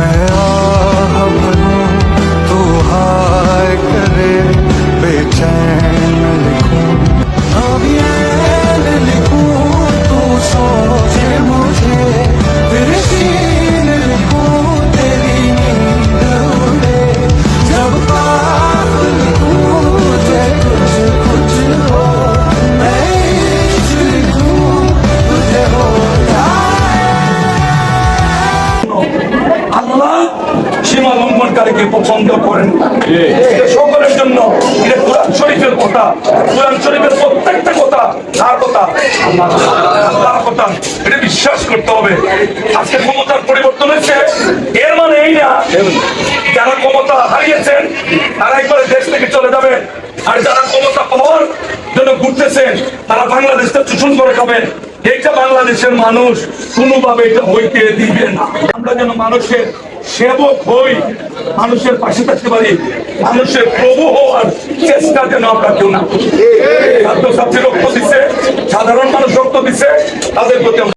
me. আল্লাহ সীমা লঙ্ঘনকারীকে পছন্দ করেন। সকলের জন্য কোরআন শরীফের কথা, কোরআন শরীফের প্রত্যেকটা কথা, তার কথা আল্লাহর কথা এটা বিশ্বাস করতে হবে। আজকে ক্ষমতার পরিবর্তন হয়েছে। এর মানে এই না, যারা ক্ষমতা হারিয়েছেন, তারা একবারে দেশ থেকে চলে যাবে। আর যারা ক্ষমতা পাওয়ার জন্য ঘুরতেছেন, তারা বাংলাদেশটা শোষণ করে খাবেন এইটা বাংলাদেশের মানুষ কোনোভাবে এটা হইতে দিবে না। আমরা যেন মানুষের সেবক হই মানুষের পাশে থাকতে পারি মানুষের প্রভু হওয়ার চেষ্টা যেন আমরা কেউ না। ছাত্রছাত্রী রক্ত দিচ্ছে সাধারণ মানুষ রক্ত দিচ্ছে তাদের প্রতি